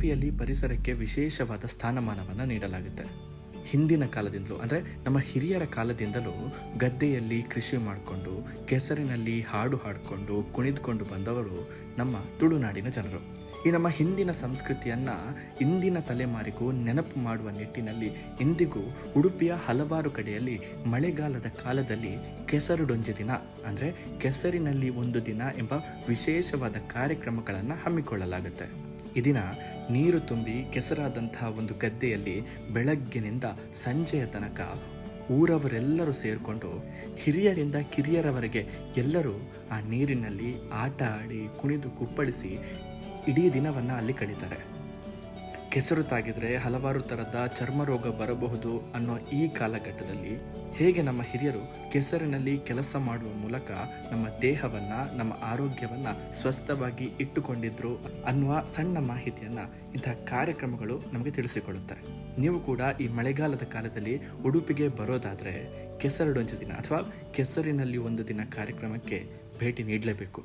ಉಡುಪಿಯಲ್ಲಿ ಪರಿಸರಕ್ಕೆ ವಿಶೇಷವಾದ ಸ್ಥಾನಮಾನವನ್ನು ನೀಡಲಾಗುತ್ತೆ. ಹಿಂದಿನ ಕಾಲದಿಂದಲೂ, ಅಂದರೆ ನಮ್ಮ ಹಿರಿಯರ ಕಾಲದಿಂದಲೂ ಗದ್ದೆಯಲ್ಲಿ ಕೃಷಿ ಮಾಡಿಕೊಂಡು, ಕೆಸರಿನಲ್ಲಿ ಹಾಡು ಹಾಡಿಕೊಂಡು, ಕುಣಿದುಕೊಂಡು ಬಂದವರು ನಮ್ಮ ತುಳುನಾಡಿನ ಜನರು. ಈ ನಮ್ಮ ಹಿಂದಿನ ಸಂಸ್ಕೃತಿಯನ್ನು ಇಂದಿನ ತಲೆಮಾರಿಗೂ ನೆನಪು ಮಾಡುವ ನಿಟ್ಟಿನಲ್ಲಿ ಇಂದಿಗೂ ಉಡುಪಿಯ ಹಲವಾರು ಕಡೆಯಲ್ಲಿ ಮಳೆಗಾಲದ ಕಾಲದಲ್ಲಿ ಕೆಸರುಡೊಂಜಿ ದಿನ, ಅಂದರೆ ಕೆಸರಿನಲ್ಲಿ ಒಂದು ದಿನ ಎಂಬ ವಿಶೇಷವಾದ ಕಾರ್ಯಕ್ರಮಗಳನ್ನು ಹಮ್ಮಿಕೊಳ್ಳಲಾಗುತ್ತೆ. ಈ ದಿನ ನೀರು ತುಂಬಿ ಕೆಸರಾದಂತಹ ಒಂದು ಗದ್ದೆಯಲ್ಲಿ ಬೆಳಗ್ಗಿನಿಂದ ಸಂಜೆಯ ತನಕ ಊರವರೆಲ್ಲರೂ ಸೇರಿಕೊಂಡು ಹಿರಿಯರಿಂದ ಕಿರಿಯರವರೆಗೆ ಎಲ್ಲರೂ ಆ ನೀರಿನಲ್ಲಿ ಆಟ ಆಡಿ ಕುಣಿದು ಕುಪ್ಪಳಿಸಿ ಇಡೀ ದಿನವನ್ನು ಅಲ್ಲಿ ಕಳೀತಾರೆ. ಕೆಸರು ತಾಗಿದರೆ ಹಲವಾರು ಥರದ ಚರ್ಮ ರೋಗ ಬರಬಹುದು ಅನ್ನೋ ಈ ಕಾಲಘಟ್ಟದಲ್ಲಿ ಹೇಗೆ ನಮ್ಮ ಹಿರಿಯರು ಕೆಸರಿನಲ್ಲಿ ಕೆಲಸ ಮಾಡುವ ಮೂಲಕ ನಮ್ಮ ದೇಹವನ್ನು, ನಮ್ಮ ಆರೋಗ್ಯವನ್ನು ಸ್ವಸ್ಥವಾಗಿ ಇಟ್ಟುಕೊಂಡಿದ್ರು ಅನ್ನುವ ಸಣ್ಣ ಮಾಹಿತಿಯನ್ನು ಇಂತಹ ಕಾರ್ಯಕ್ರಮಗಳು ನಮಗೆ ತಿಳಿಸಿಕೊಡುತ್ತೆ. ನೀವು ಕೂಡ ಈ ಮಳೆಗಾಲದ ಕಾಲದಲ್ಲಿ ಉಡುಪಿಗೆ ಬರೋದಾದರೆ ಕೆಸರಡೊಂಚು ದಿನ ಅಥವಾ ಕೆಸರಿನಲ್ಲಿ ಒಂದು ದಿನ ಕಾರ್ಯಕ್ರಮಕ್ಕೆ ಭೇಟಿ ನೀಡಲೇಬೇಕು.